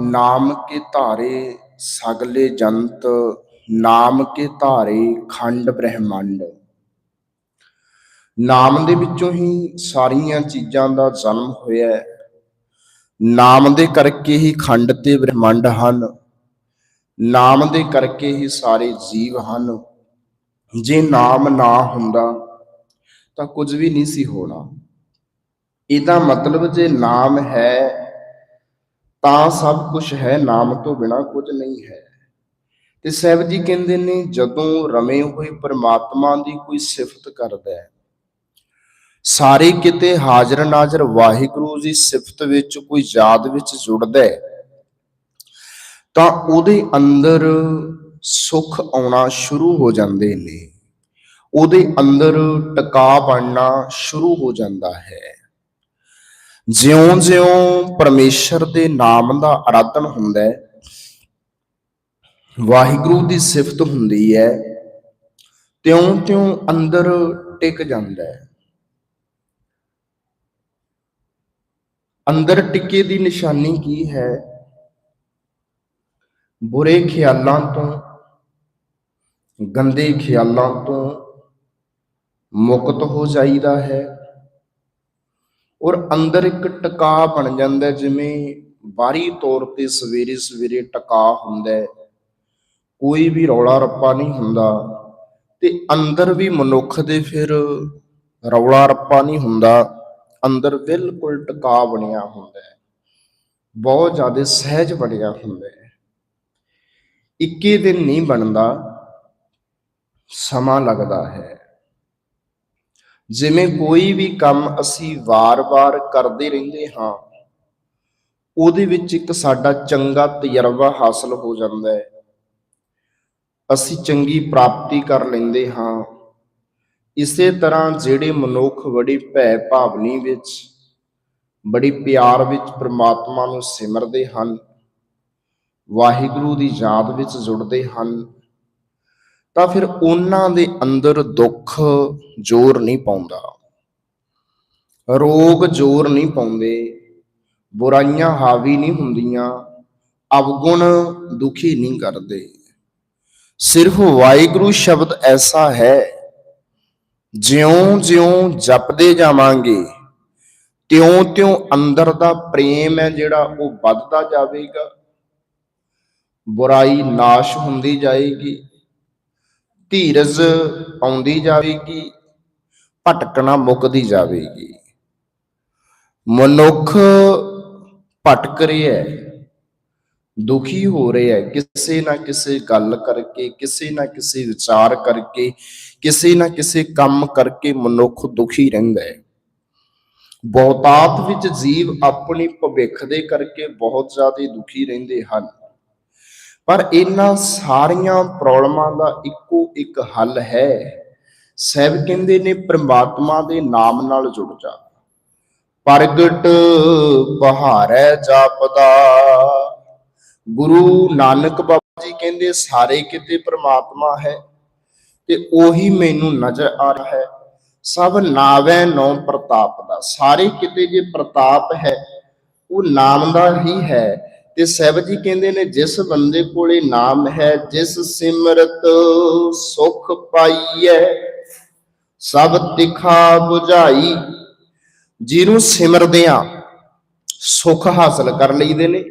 ਨਾਮ ਕੇ ਧਾਰੇ ਸਗਲੇ ਜੰਤ, ਨਾਮ ਕੇ ਧਾਰੇ ਖੰਡ ਬ੍ਰਹਿਮੰਡ। ਨਾਮ ਦੇ ਵਿੱਚੋਂ ਹੀ ਸਾਰੀਆਂ ਚੀਜ਼ਾਂ ਦਾ ਜਨਮ ਹੋਇਆ ਹੈ। ਨਾਮ ਦੇ ਕਰਕੇ ਹੀ ਖੰਡ ਤੇ ਬ੍ਰਹਿਮੰਡ ਹਨ। ਨਾਮ ਦੇ ਕਰਕੇ ਹੀ ਸਾਰੇ ਜੀਵ ਹਨ। ਜੇ ਨਾਮ ਨਾ ਹੁੰਦਾ, ਤਾਂ ਕੁਝ ਵੀ ਨਹੀਂ ਸੀ ਹੋਣਾ। ਇਹਦਾ ਮਤਲਬ ਜੇ ਨਾਮ ਹੈ ਤਾਂ ਸਭ ਕੁਝ ਹੈ, ਨਾਮ ਤੋਂ ਬਿਨਾ ਕੁਝ ਨਹੀਂ ਹੈ। ਤੇ ਸਾਹਿਬ ਜੀ ਕਹਿੰਦੇ ਨੇ, ਜਦੋਂ ਰਮੇ ਹੋਏ ਪਰਮਾਤਮਾ ਦੀ ਕੋਈ ਸਿਫਤ ਕਰਦਾ ਹੈ, ਸਾਰੇ ਕਿਤੇ ਹਾਜ਼ਰ ਨਾਜ਼ਰ ਵਾਹਿਗੁਰੂ ਦੀ ਸਿਫਤ ਵਿੱਚ ਕੋਈ ਯਾਦ ਵਿੱਚ ਜੁੜਦਾ ਹੈ, ਤਾਂ ਉਹਦੇ ਅੰਦਰ ਸੁਖ ਆਉਣਾ ਸ਼ੁਰੂ ਹੋ ਜਾਂਦੇ ਨੇ। ਉਹਦੇ ਅੰਦਰ ਟਿਕਾ ਬਣਨਾ ਸ਼ੁਰੂ ਹੋ ਜਾਂਦਾ ਹੈ। ਜਿਉਂ-ਜਿਉਂ ਪਰਮੇਸ਼ਰ ਦੇ ਨਾਮ ਦਾ ਆਰਾਧਨ ਹੁੰਦਾ ਹੈ, ਵਾਹਿਗੁਰੂ ਦੀ ਸਿਫਤ ਹੁੰਦੀ ਹੈ ਤਿਉਂ-ਤਿਉਂ ਅੰਦਰ ਟਿਕ ਜਾਂਦਾ ਹੈ। ਅੰਦਰ ਟਿੱਕੇ ਦੀ ਨਿਸ਼ਾਨੀ ਕੀ ਹੈ? ਬੁਰੇ ਖਿਆਲਾਂ ਤੋਂ, ਗੰਦੇ ਖਿਆਲਾਂ ਤੋਂ ਮੁਕਤ ਹੋ ਜਾਈਦਾ ਹੈ। ਔਰ ਅੰਦਰ ਇੱਕ ਟਿਕਾ ਬਣ ਜਾਂਦਾ ਜਿਵੇਂ ਬਾਹਰੀ ਤੌਰ ਤੇ ਸਵੇਰੇ ਸਵੇਰੇ ਟਿਕਾ ਹੁੰਦਾ ਕੋਈ ਵੀ ਰੌਲਾ ਰੱਪਾ ਨਹੀਂ ਹੁੰਦਾ ਤੇ ਅੰਦਰ ਵੀ ਮਨੁੱਖ ਦੇ ਫਿਰ ਰੌਲਾ ਰੱਪਾ ਨਹੀਂ ਹੁੰਦਾ, ਅੰਦਰ ਬਿਲਕੁਲ ਟਿਕਾ ਬਣਿਆ ਹੁੰਦਾ ਹੈ। ਬਹੁਤ ਜ਼ਿਆਦਾ ਸਹਿਜ ਬਣਿਆ ਹੁੰਦਾ ਹੈ। ਇੱਕੇ ਦਿਨ ਨਹੀਂ ਬਣਦਾ, ਸਮਾਂ ਲੱਗਦਾ ਹੈ। ਜਿਵੇਂ ਕੋਈ ਵੀ ਕੰਮ ਅਸੀਂ ਵਾਰ-ਵਾਰ ਕਰਦੇ ਰਹਿੰਦੇ ਹਾਂ, ਉਹਦੇ ਵਿੱਚ ਇੱਕ ਸਾਡਾ ਚੰਗਾ ਤਜਰਬਾ ਹਾਸਲ ਹੋ ਜਾਂਦਾ ਹੈ। ਅਸੀਂ ਚੰਗੀ ਪ੍ਰਾਪਤੀ ਕਰ ਲੈਂਦੇ ਹਾਂ। ਇਸੇ ਤਰ੍ਹਾਂ ਜਿਹੜੇ ਮਨੁੱਖ ਬੜੀ ਭੈ ਭਾਵਨੀ ਵਿੱਚ, ਬੜੀ ਪਿਆਰ ਵਿੱਚ ਪ੍ਰਮਾਤਮਾ ਨੂੰ ਸਿਮਰਦੇ ਹਨ, ਵਾਹਿਗੁਰੂ ਦੀ ਯਾਦ ਵਿੱਚ ਜੁੜਦੇ ਹਨ ਤਾਂ ਫਿਰ ਉਹਨਾਂ ਦੇ ਅੰਦਰ ਦੁੱਖ ਜ਼ੋਰ ਨਹੀਂ ਪਾਉਂਦਾ। ਰੋਗ ਜ਼ੋਰ ਨਹੀਂ ਪਾਉਂਦੇ। ਬੁਰਾਈਆਂ ਹਾਵੀ ਨਹੀਂ ਹੁੰਦੀਆਂ। ਅਵਗੁਣ ਦੁਖੀ ਨਹੀਂ ਕਰਦੇ। ਸਿਰਫ ਵਾਹਿਗੁਰੂ ਸ਼ਬਦ ਐਸਾ ਹੈ, ਜਿਉਂ-ਜਿਉਂ ਜਪਦੇ ਜਾਵਾਂਗੇ, ਤਿਉਂ-ਤਿਉਂ ਅੰਦਰ ਦਾ ਪ੍ਰੇਮ ਹੈ ਜਿਹੜਾ ਉਹ ਵੱਧਦਾ ਜਾਵੇਗਾ। ਬੁਰਾਈ ਨਾਸ਼ ਹੁੰਦੀ ਜਾਏਗੀ। ਧੀਰਜ ਆਉਂਦੀ ਜਾਵੇਗੀ ਭਟਕਣਾ ਮੁੱਕਦੀ ਜਾਵੇਗੀ। ਮਨੁੱਖ ਭਟਕ ਰਿਹਾ ਹੈ, ਦੁਖੀ ਹੋ ਰਿਹਾ ਹੈ, ਕਿਸੇ ਨਾ ਕਿਸੇ ਗੱਲ ਕਰਕੇ, ਕਿਸੇ ਨਾ ਕਿਸੇ ਵਿਚਾਰ ਕਰਕੇ, ਕਿਸੇ ਨਾ ਕਿਸੇ ਕੰਮ ਕਰਕੇ ਮਨੁੱਖ ਦੁਖੀ ਰਹਿੰਦਾ ਹੈ। ਬਹੁਤਾਤ ਵਿੱਚ ਜੀਵ ਆਪਣੀ ਭਵਿੱਖ ਦੇ ਕਰਕੇ ਬਹੁਤ ਜ਼ਿਆਦਾ ਦੁਖੀ ਰਹਿੰਦੇ ਹਨ। ਪਰ ਇਹਨਾਂ ਸਾਰੀਆਂ ਪ੍ਰੋਬਲਮਾਂ ਦਾ ਇੱਕੋ ਇੱਕ ਹੱਲ ਹੈ। ਸਹਿਬ ਕਹਿੰਦੇ ਨੇ ਪ੍ਰਮਾਤਮਾ ਦੇ ਨਾਮ ਨਾਲ ਜੁੜ ਜਾ। ਪ੍ਰਗਟ ਬਹਾਰੈ ਜਾਪਦਾ। ਗੁਰੂ ਨਾਨਕ ਬਾਬਾ ਜੀ ਕਹਿੰਦੇ, ਸਾਰੇ ਕਿਤੇ ਪ੍ਰਮਾਤਮਾ ਹੈ ਤੇ ਉਹੀ ਮੈਨੂੰ ਨਜ਼ਰ ਆ ਰਿਹਾ ਹੈ। ਸਭ ਨਾਵੇਂ ਨੌ ਪ੍ਰਤਾਪ ਦਾ। ਸਾਰੇ ਕਿਤੇ ਜੇ ਪ੍ਰਤਾਪ ਹੈ, ਉਹ ਨਾਮ ਦਾ ਹੀ ਹੈ। ਤੇ ਸਾਹਿਬ ਜੀ ਕਹਿੰਦੇ ਨੇ, ਜਿਸ ਬੰਦੇ ਕੋਲੇ ਨਾਮ ਹੈ, ਜਿਸ ਸਿਮਰਤ ਸੁਖ ਪਾਈਐ, ਸਭ ਤਿਖਾ 부ਝਾਈ ਜਿਹਨੂੰ ਸਿਮਰਦਿਆਂ ਸੁਖ ਹਾਸਲ ਕਰ ਲਈਦੇ ਨੇ,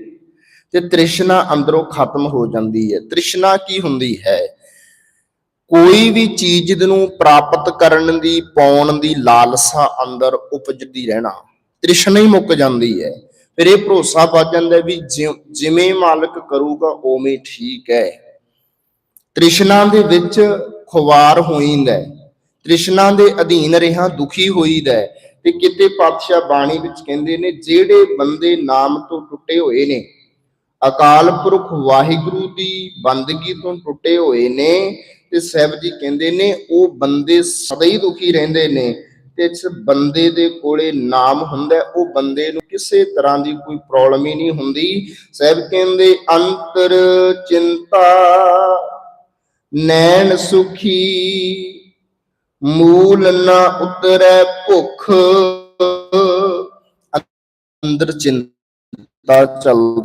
ਤੇ ਤ੍ਰਿਸ਼ਨਾ ਅੰਦਰੋਂ ਖਤਮ ਹੋ ਜਾਂਦੀ ਹੈ। ਤ੍ਰਿਸ਼ਨਾ ਕੀ ਹੁੰਦੀ ਹੈ? ਕੋਈ ਵੀ ਚੀਜ਼ ਨੂੰ ਪ੍ਰਾਪਤ ਕਰਨ ਦੀ, ਪਾਉਣ ਦੀ ਲਾਲਸਾ ਅੰਦਰ ਉਪਜਦੀ ਰਹਿਣਾ। ਤ੍ਰਿਸ਼ਨਾ ਹੀ ਮੁੱਕ ਜਾਂਦੀ ਹੈ। ਫਿਰ ਇਹ ਭਰੋਸਾ ਵੱਜ ਜਾਂਦਾ ਵੀ ਜਿਵੇਂ ਮਾਲਕ ਕਰੂਗਾ ਉਵੇਂ ਠੀਕ ਹੈ ਤ੍ਰਿਸ਼ਨਾ ਦੇ ਵਿੱਚ ਖੁਵਾਰ ਹੋਈਂਦਾ ਹੈ। ਤ੍ਰਿਸ਼ਨਾ ਦੇ ਅਧੀਨ ਰਿਹਾ ਦੁਖੀ ਹੋਈਦਾ ਹੈ। ਤੇ ਕਿਤੇ ਪਾਤਸ਼ਾਹ ਬਾਣੀ ਵਿੱਚ ਕਹਿੰਦੇ ਨੇ, ਜਿਹੜੇ ਬੰਦੇ ਨਾਮ ਤੋਂ ਟੁੱਟੇ ਹੋਏ ਨੇ, ਅਕਾਲ ਪੁਰਖ ਵਾਹਿਗੁਰੂ ਦੀ ਬੰਦਗੀ ਤੋਂ ਟੁੱਟੇ ਹੋਏ ਨੇ, ਤੇ ਸਾਹਿਬ ਜੀ ਕਹਿੰਦੇ ਨੇ, ਉਹ ਬੰਦੇ ਸਦਾ ਹੀ ਦੁਖੀ ਰਹਿੰਦੇ ਨੇ ਤੇ ਇਸ ਬੰਦੇ ਦੇ ਕੋਲੇ ਨਾਮ ਹੁੰਦਾ, ਉਹ ਬੰਦੇ ਨੂੰ ਕਿਸੇ ਤਰ੍ਹਾਂ ਦੀ ਕੋਈ ਪ੍ਰੋਬਲਮ ਹੀ ਨਹੀਂ ਹੁੰਦੀ। ਸਾਹਿਬ ਕਹਿੰਦੇ, ਅੰਤਰ ਚਿੰਤਾ, ਨੈਣ ਸੁਖੀ, ਮੂਲ ਨਾ ਉਤਰੈ ਭੁੱਖ। ਅੰਦਰ ਚਿੰਤਾ ਚੱਲ